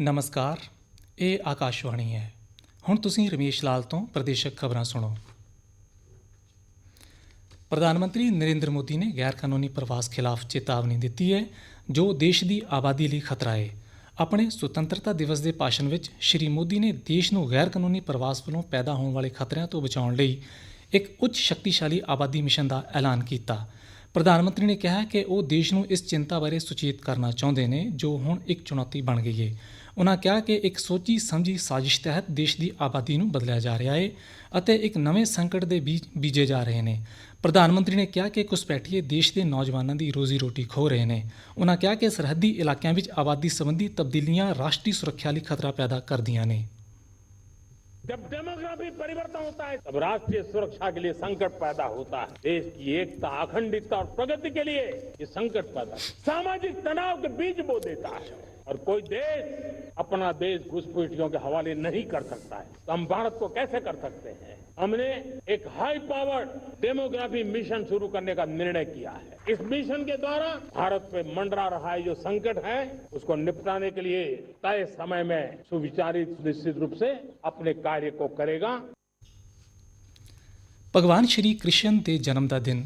ਨਮਸਕਾਰ, ਇਹ ਆਕਾਸ਼ਵਾਣੀ ਹੈ। ਹੁਣ ਤੁਸੀਂ ਰਮੇਸ਼ ਲਾਲ ਤੋਂ ਪ੍ਰਦੇਸ਼ਕ ਖਬਰਾਂ ਸੁਣੋ। ਪ੍ਰਧਾਨ ਮੰਤਰੀ ਨਰਿੰਦਰ ਮੋਦੀ ਨੇ ਗੈਰ ਕਾਨੂੰਨੀ ਪ੍ਰਵਾਸ ਖਿਲਾਫ ਚੇਤਾਵਨੀ ਦਿੱਤੀ ਹੈ, ਜੋ ਦੇਸ਼ ਦੀ ਆਬਾਦੀ ਲਈ ਖਤਰਾ ਹੈ। ਆਪਣੇ ਸੁਤੰਤਰਤਾ ਦਿਵਸ ਦੇ ਭਾਸ਼ਣ ਵਿੱਚ ਸ਼੍ਰੀ ਮੋਦੀ ਨੇ ਦੇਸ਼ ਨੂੰ ਗੈਰ ਕਾਨੂੰਨੀ ਪ੍ਰਵਾਸ ਵੱਲੋਂ ਪੈਦਾ ਹੋਣ ਵਾਲੇ ਖਤਰਿਆਂ ਤੋਂ ਬਚਾਉਣ ਲਈ ਇੱਕ ਉੱਚ ਸ਼ਕਤੀਸ਼ਾਲੀ ਆਬਾਦੀ ਮਿਸ਼ਨ ਦਾ ਐਲਾਨ ਕੀਤਾ। ਪ੍ਰਧਾਨ ਮੰਤਰੀ ਨੇ ਕਿਹਾ ਕਿ ਉਹ ਦੇਸ਼ ਨੂੰ ਇਸ ਚਿੰਤਾ ਬਾਰੇ ਸੁਚੇਤ ਕਰਨਾ ਚਾਹੁੰਦੇ ਨੇ, ਜੋ ਹੁਣ ਇੱਕ ਚੁਣੌਤੀ ਬਣ ਗਈ ਹੈ। ਉਨ੍ਹਾਂ ਕਿਹਾ ਕਿ ਇੱਕ ਸੋਚੀ ਸਮਝੀ ਸਾਜ਼ਿਸ਼ ਤਹਿਤ ਦੇਸ਼ ਦੀ ਆਬਾਦੀ ਨੂੰ ਬਦਲਿਆ ਜਾ ਰਿਹਾ ਹੈ ਅਤੇ ਇੱਕ ਨਵੇਂ ਸੰਕਟ ਦੇ ਬੀਜ ਬੀਜੇ ਜਾ ਰਹੇ ਨੇ ਪ੍ਰਧਾਨ ਮੰਤਰੀ ਨੇ ਕਿਹਾ ਕਿ ਘੁਸਪੈਠੀਏ ਦੇਸ਼ ਦੇ ਨੌਜਵਾਨਾਂ ਦੀ ਰੋਜ਼ੀ ਰੋਟੀ ਖੋ ਰਹੇ ਨੇ ਉਨ੍ਹਾਂ ਕਿਹਾ ਕਿ ਸਰਹੱਦੀ ਇਲਾਕਿਆਂ ਵਿੱਚ ਆਬਾਦੀ ਸੰਬੰਧੀ ਤਬਦੀਲੀਆਂ ਰਾਸ਼ਟਰੀ ਸੁਰੱਖਿਆ ਲਈ ਖਤਰਾ ਪੈਦਾ ਕਰਦੀਆਂ ਨੇ जब डेमोग्राफी परिवर्तन होता है तब राष्ट्रीय सुरक्षा के लिए संकट पैदा होता है देश की एकता अखंडितता और प्रगति के लिए ये संकट पैदा सामाजिक तनाव के बीज बो देता है और कोई देश अपना देश घुसपैठियों के हवाले नहीं कर सकता है तो हम भारत को कैसे कर सकते हैं हमने एक हाई पावर डेमोग्राफी मिशन शुरू करने का निर्णय किया है इस मिशन के द्वारा भारत पे मंडरा रहा है जो संकट है उसको निपटाने के लिए तय समय में सुविचारित निश्चित रूप से अपने कार्य को करेगा ਭਗਵਾਨ ਸ਼੍ਰੀ ਕ੍ਰਿਸ਼ਨ ਦੇ ਜਨਮ ਦਾ ਦਿਨ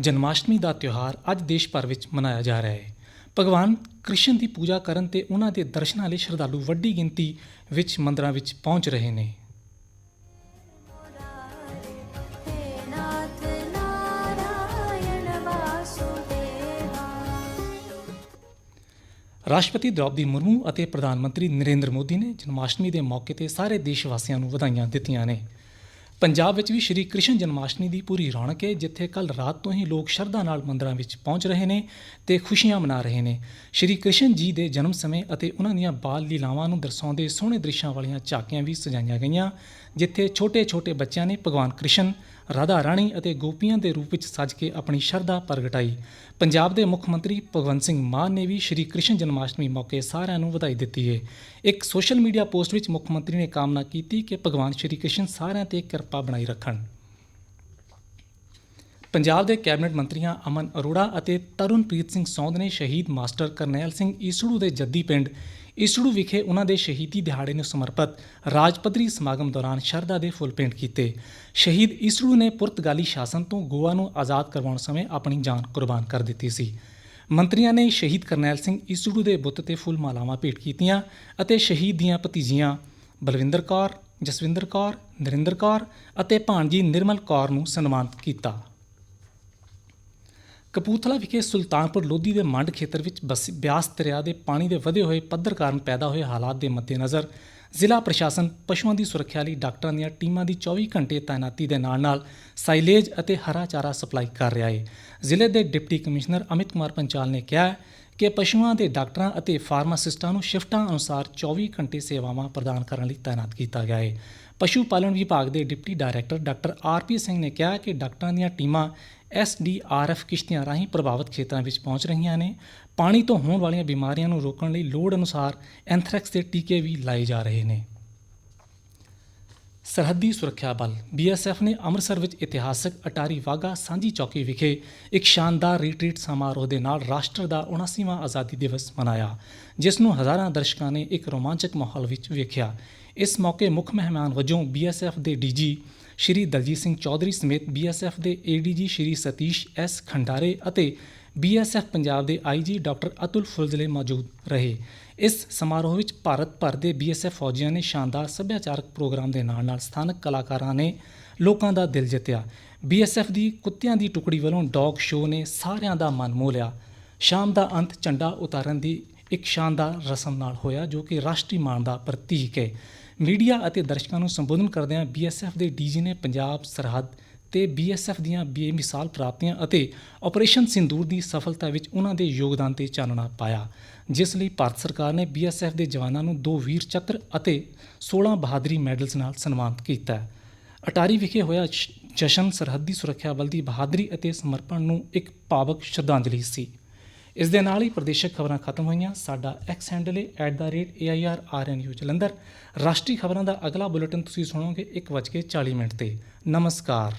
ਜਨਮਾਸ਼ਟਮੀ ਦਾ ਤਿਉਹਾਰ ਅੱਜ ਦੇਸ਼ ਭਰ ਵਿੱਚ ਮਨਾਇਆ ਜਾ ਰਿਹਾ ਹੈ ਭਗਵਾਨ ਕ੍ਰਿਸ਼ਨ ਦੀ ਪੂਜਾ ਕਰਨ ਤੇ ਉਹਨਾਂ ਦੇ ਦਰਸ਼ਨਾਂ ਲਈ ਸ਼ਰਧਾਲੂ ਵੱਡੀ ਗਿਣਤੀ ਵਿੱਚ ਮੰਦਰਾਂ ਵਿੱਚ ਪਹੁੰਚ ਰਹੇ ਨੇ। ਰਾਸ਼ਟਰਪਤੀ ਦ੍ਰੋਪਦੀ ਮੁਰਮੂ ਅਤੇ ਪ੍ਰਧਾਨ ਮੰਤਰੀ ਨਰਿੰਦਰ ਮੋਦੀ ਨੇ ਜਨਮਾਸ਼ਟਮੀ ਦੇ ਮੌਕੇ ਤੇ ਸਾਰੇ ਦੇਸ਼ ਵਾਸੀਆਂ ਨੂੰ ਵਧਾਈਆਂ ਦਿੱਤੀਆਂ ਨੇ। ਪੰਜਾਬ ਵਿੱਚ ਵੀ ਸ਼੍ਰੀ ਕ੍ਰਿਸ਼ਨ ਜਨਮਾਸ਼ਟਮੀ ਦੀ ਪੂਰੀ ਰੌਣਕ ਹੈ, ਜਿੱਥੇ ਕੱਲ ਰਾਤ ਤੋਂ ਹੀ ਲੋਕ ਸ਼ਰਧਾ ਨਾਲ ਮੰਦਰਾਂ ਵਿੱਚ ਪਹੁੰਚ ਰਹੇ ਨੇ ਤੇ ਖੁਸ਼ੀਆਂ ਮਨਾ ਰਹੇ ਨੇ। ਸ਼੍ਰੀ ਕ੍ਰਿਸ਼ਨ ਜੀ ਦੇ ਜਨਮ ਸਮੇਂ ਅਤੇ ਉਹਨਾਂ ਦੀਆਂ ਬਾਲ ਲੀਲਾਵਾਂ ਨੂੰ ਦਰਸਾਉਂਦੇ ਸੋਹਣੇ ਦ੍ਰਿਸ਼ਾਂ ਵਾਲੀਆਂ ਝਾਕੀਆਂ ਵੀ ਸਜਾਈਆਂ ਗਈਆਂ, ਜਿੱਥੇ ਛੋਟੇ-ਛੋਟੇ ਬੱਚਿਆਂ ਨੇ ਭਗਵਾਨ ਕ੍ਰਿਸ਼ਨ ਰਾਧਾ ਰਾਣੀ ਅਤੇ ਗੋਪੀਆਂ ਦੇ ਰੂਪ ਵਿੱਚ ਸੱਜ ਕੇ ਆਪਣੀ ਸ਼ਰਧਾ ਪ੍ਰਗਟਾਈ। ਪੰਜਾਬ ਦੇ ਮੁੱਖ ਮੰਤਰੀ ਭਗਵੰਤ ਸਿੰਘ ਮਾਨ ਨੇ ਵੀ ਸ਼੍ਰੀ ਕ੍ਰਿਸ਼ਨ ਜਨਮਾਸ਼ਟਮੀ ਮੌਕੇ ਸਾਰਿਆਂ ਨੂੰ ਵਧਾਈ ਦਿੱਤੀ ਹੈ ਇੱਕ ਸੋਸ਼ਲ ਮੀਡੀਆ ਪੋਸਟ ਵਿੱਚ ਮੁੱਖ ਮੰਤਰੀ ਨੇ ਕਾਮਨਾ ਕੀਤੀ ਕਿ ਭਗਵਾਨ ਸ਼੍ਰੀ ਕ੍ਰਿਸ਼ਨ ਸਾਰਿਆਂ ਤੇ ਕਿਰਪਾ ਬਣਾਈ ਰੱਖਣ। ਪੰਜਾਬ ਦੇ ਕੈਬਨਿਟ ਮੰਤਰੀਆਂ ਅਮਨ ਅਰੋੜਾ ਅਤੇ ਤਰੁਣਪ੍ਰੀਤ ਸਿੰਘ ਸੌਂਦ ਨੇ ਸ਼ਹੀਦ ਮਾਸਟਰ ਕਰਨੈਲ ਸਿੰਘ ਈਸੜੂ ਦੇ ਜੱਦੀ ਪਿੰਡ ਈਸੜੂ ਵਿਖੇ ਉਹਨਾਂ ਦੇ ਸ਼ਹੀਦੀ ਦਿਹਾੜੇ ਨੂੰ ਸਮਰਪਿਤ ਰਾਜ ਪੱਧਰੀ ਸਮਾਗਮ ਦੌਰਾਨ ਸ਼ਰਧਾ ਦੇ ਫੁੱਲ ਭੇਂਟ ਕੀਤੇ। ਸ਼ਹੀਦ ਈਸੜੂ ਨੇ ਪੁਰਤਗਾਲੀ ਸ਼ਾਸਨ ਤੋਂ ਗੋਆ ਨੂੰ ਆਜ਼ਾਦ ਕਰਵਾਉਣ ਸਮੇਂ ਆਪਣੀ ਜਾਨ ਕੁਰਬਾਨ ਕਰ ਦਿੱਤੀ ਸੀ। ਮੰਤਰੀਆਂ ਨੇ ਸ਼ਹੀਦ ਕਰਨੈਲ ਸਿੰਘ ਈਸੜੂ ਦੇ ਬੁੱਤ ਤੇ ਫੁੱਲ ਮਾਲਾਵਾਂ ਭੇਟ ਕੀਤੀਆਂ ਅਤੇ ਸ਼ਹੀਦ ਦੀਆਂ ਭਤੀਜੀਆਂ ਬਲਵਿੰਦਰ ਕੌਰ, ਜਸਵਿੰਦਰ ਕੌਰ, ਨਰਿੰਦਰ ਕੌਰ ਅਤੇ ਭਾਣਜੀ ਨਿਰਮਲ ਕੌਰ ਨੂੰ ਸਨਮਾਨਿਤ ਕੀਤਾ। ਕਪੂਥਲਾ ਵਿਖੇ ਸੁਲਤਾਨਪੁਰ ਲੋਧੀ ਦੇ ਮੰਡ ਖੇਤਰ ਵਿੱਚ ਬਸ ਬਿਆਸ ਦਰਿਆ ਦੇ ਪਾਣੀ ਦੇ ਵਧੇ ਹੋਏ ਪੱਧਰ ਕਾਰਨ ਪੈਦਾ ਹੋਏ ਹਾਲਾਤ ਦੇ ਮੱਦੇਨਜ਼ਰ ਜ਼ਿਲ੍ਹਾ ਪ੍ਰਸ਼ਾਸਨ ਪਸ਼ੂਆਂ ਦੀ ਸੁਰੱਖਿਆ ਲਈ ਡਾਕਟਰਾਂ ਦੀਆਂ ਟੀਮਾਂ ਦੀ 24 ਘੰਟੇ ਤਾਇਨਾਤੀ ਦੇ ਨਾਲ-ਨਾਲ ਸਾਈਲੇਜ ਅਤੇ ਹਰਾ ਚਾਰਾ ਸਪਲਾਈ ਕਰ ਰਿਹਾ ਹੈ। ਜ਼ਿਲ੍ਹੇ ਦੇ ਡਿਪਟੀ ਕਮਿਸ਼ਨਰ ਅਮਿਤ ਕੁਮਾਰ ਪੰਚਾਲ ਨੇ ਕਿਹਾ ਹੈ ਕਿ ਪਸ਼ੂਆਂ ਦੇ ਡਾਕਟਰਾਂ ਅਤੇ ਫਾਰਮਾਸਿਸਟਾਂ ਨੂੰ ਸ਼ਿਫਟਾਂ ਅਨੁਸਾਰ 24 ਘੰਟੇ ਸੇਵਾਵਾਂ ਪ੍ਰਦਾਨ ਕਰਨ ਲਈ ਤਾਇਨਾਤ ਕੀਤਾ ਗਿਆ ਹੈ। ਪਸ਼ੂ ਪਾਲਣ ਵਿਭਾਗ ਦੇ deputy director doctor RP Singh ਨੇ ਕਿਹਾ ਕਿ ਡਾਕਟਰਾਂ ਦੀਆਂ ਟੀਮਾਂ ਐਸਡੀਆਰਐਫ ਕਿਸ਼ਤੀਆਂ ਰਾਹੀਂ ਪ੍ਰਭਾਵਿਤ ਖੇਤਰਾਂ ਵਿੱਚ ਪਹੁੰਚ ਰਹੀਆਂ ਨੇ। ਪਾਣੀ ਤੋਂ ਹੋਣ ਵਾਲੀਆਂ ਬਿਮਾਰੀਆਂ ਨੂੰ ਰੋਕਣ ਲਈ ਲੋੜ ਅਨੁਸਾਰ ਐਂਥ੍ਰੈਕਸ ਦੇ ਟੀਕੇ ਵੀ ਲਾਏ ਜਾ ਰਹੇ ਨੇ। ਸਰਹੱਦੀ ਸੁਰੱਖਿਆ ਬਲ ਬੀਐਸਐਫ ਨੇ ਅੰਮ੍ਰਿਤਸਰ ਵਿੱਚ ਇਤਿਹਾਸਕ ਅਟਾਰੀ ਵਾਗਾ ਸਾਂਝੀ ਚੌਕੀ ਵਿਖੇ ਇੱਕ ਸ਼ਾਨਦਾਰ ਰੀਟਰੀਟ ਸਮਾਰੋਹ ਦੇ ਨਾਲ ਰਾਸ਼ਟਰ ਦਾ 79ਵਾਂ ਆਜ਼ਾਦੀ ਦਿਵਸ ਮਨਾਇਆ, ਜਿਸ ਨੂੰ ਹਜ਼ਾਰਾਂ ਦਰਸ਼ਕਾਂ ਨੇ ਇੱਕ ਰੋਮਾਂਚਕ ਮਾਹੌਲ ਵਿੱਚ ਵੇਖਿਆ। ਇਸ ਮੌਕੇ ਮੁੱਖ ਮਹਿਮਾਨ ਵਜੋਂ ਬੀਐਸਐਫ ਦੇ ਡੀਜੀ ਸ਼੍ਰੀ ਦਲਜੀਤ ਸਿੰਘ ਚੌਧਰੀ ਸਮੇਤ ਬੀਐਸਐਫ ਦੇ ਏਡੀਜੀ ਸ਼੍ਰੀ ਸਤੀਸ਼ ਐਸ ਖੰਡਾਰੇ ਅਤੇ ਬੀਐਸਐਫ ਪੰਜਾਬ ਦੇ ਆਈਜੀ ਡਾਕਟਰ ਅਤੁਲ ਫੁਲਜ਼ਲੇ ਮੌਜੂਦ ਰਹੇ। ਇਸ ਸਮਾਰੋਹ ਵਿੱਚ ਭਾਰਤ ਭਰ ਦੇ ਬੀਐਸਐਫ ਫੌਜੀਆਂ ਨੇ ਸ਼ਾਨਦਾਰ ਸੱਭਿਆਚਾਰਕ ਪ੍ਰੋਗਰਾਮ ਦੇ ਨਾਲ-ਨਾਲ ਸਥਾਨਕ ਕਲਾਕਾਰਾਂ ਨੇ ਲੋਕਾਂ ਦਾ ਦਿਲ ਜਿੱਤਿਆ। ਬੀਐਸਐਫ ਦੀ ਕੁੱਤਿਆਂ ਦੀ ਟੁਕੜੀ ਵੱਲੋਂ ਡੌਗ ਸ਼ੋਅ ਨੇ ਸਾਰਿਆਂ ਦਾ ਮਨ ਮੋਹ ਲਿਆ। ਸ਼ਾਮ ਦਾ ਅੰਤ ਝੰਡਾ ਉਤਾਰਨ ਦੀ ਇੱਕ ਸ਼ਾਨਦਾਰ ਰਸਮ ਨਾਲ ਹੋਇਆ ਜੋ ਕਿ ਰਾਸ਼ਟਰੀ ਮਾਣ ਦਾ ਪ੍ਰਤੀਕ ਹੈ। ਮੀਡੀਆ ਅਤੇ ਦਰਸ਼ਕਾਂ ਨੂੰ ਸੰਬੋਧਨ ਕਰਦਿਆਂ ਬੀਐਸਐਫ ਦੇ ਡੀਜੀ ਨੇ ਪੰਜਾਬ ਸਰਹੱਦ ਤੇ ਬੀਐਸਐਫ ਦੀਆਂ ਬੇਮਿਸਾਲ ਪ੍ਰਾਪਤੀਆਂ ਅਤੇ ਆਪਰੇਸ਼ਨ ਸਿੰਦੂਰ ਦੀ ਸਫਲਤਾ ਵਿੱਚ ਉਹਨਾਂ ਦੇ ਯੋਗਦਾਨ ਤੇ ਚਾਨਣਾ ਪਾਇਆ। ਜਿਸ ਲਈ ਭਾਰਤ ਸਰਕਾਰ ਨੇ ਬੀਐਸਐਫ ਦੇ ਜਵਾਨਾਂ ਨੂੰ ਦੋ ਵੀਰ ਚੱਕਰ ਅਤੇ 16 ਬਹਾਦਰੀ ਮੈਡਲਸ ਨਾਲ ਸਨਮਾਨਿਤ ਕੀਤਾ ਹੈ। ਅਟਾਰੀ ਵਿਖੇ ਹੋਇਆ ਜਸ਼ਨ ਸਰਹੱਦੀ ਸੁਰੱਖਿਆ ਬਲ ਦੀ ਬਹਾਦਰੀ ਅਤੇ ਸਮਰਪਣ ਨੂੰ ਇੱਕ ਭਾਵਕ ਸ਼ਰਧਾਂਜਲੀ ਸੀ। ਇਸ ਦੇ ਨਾਲ ਹੀ ਪ੍ਰਦੇਸ਼ਕ ਖਬਰਾਂ ਖਤਮ ਹੋਈਆਂ। ਸਾਡਾ ਐਕਸ ਹੈਂਡਲ ਹੈ @airrnu ਜਲੰਧਰ। ਰਾਸ਼ਟਰੀ ਖਬਰਾਂ ਦਾ ਅਗਲਾ ਬੁਲੇਟਿਨ ਤੁਸੀਂ ਸੁਣੋਗੇ 1:40 ਮਿੰਟ ਤੇ। ਨਮਸਕਾਰ।